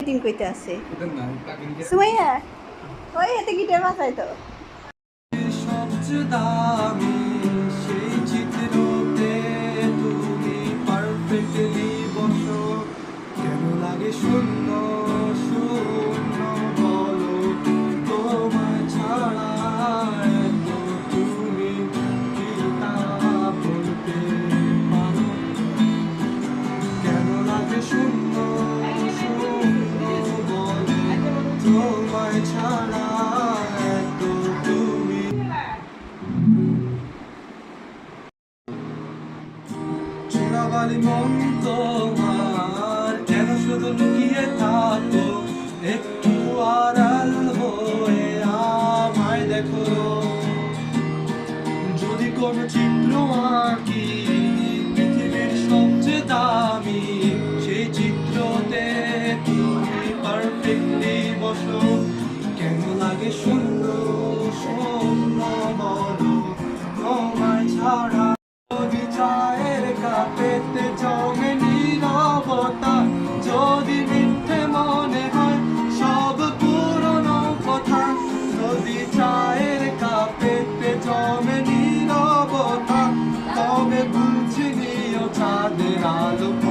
Meeting কইতে আছে। সুমাইয়া ওই এতে গিটার বাজাই তো। সবচেয়ে দামি সেই চিত্রতে তুমি পারফেক্টলি বসো। কেন লাগে শূন্য ছাড়া এত তুমি। চোরাবালি মন তোমার কেন শুধু একটু আড়াল হয়ে আমায় দেখো। যদি কোনো চিত্র আঁকো Cardinal do Pão.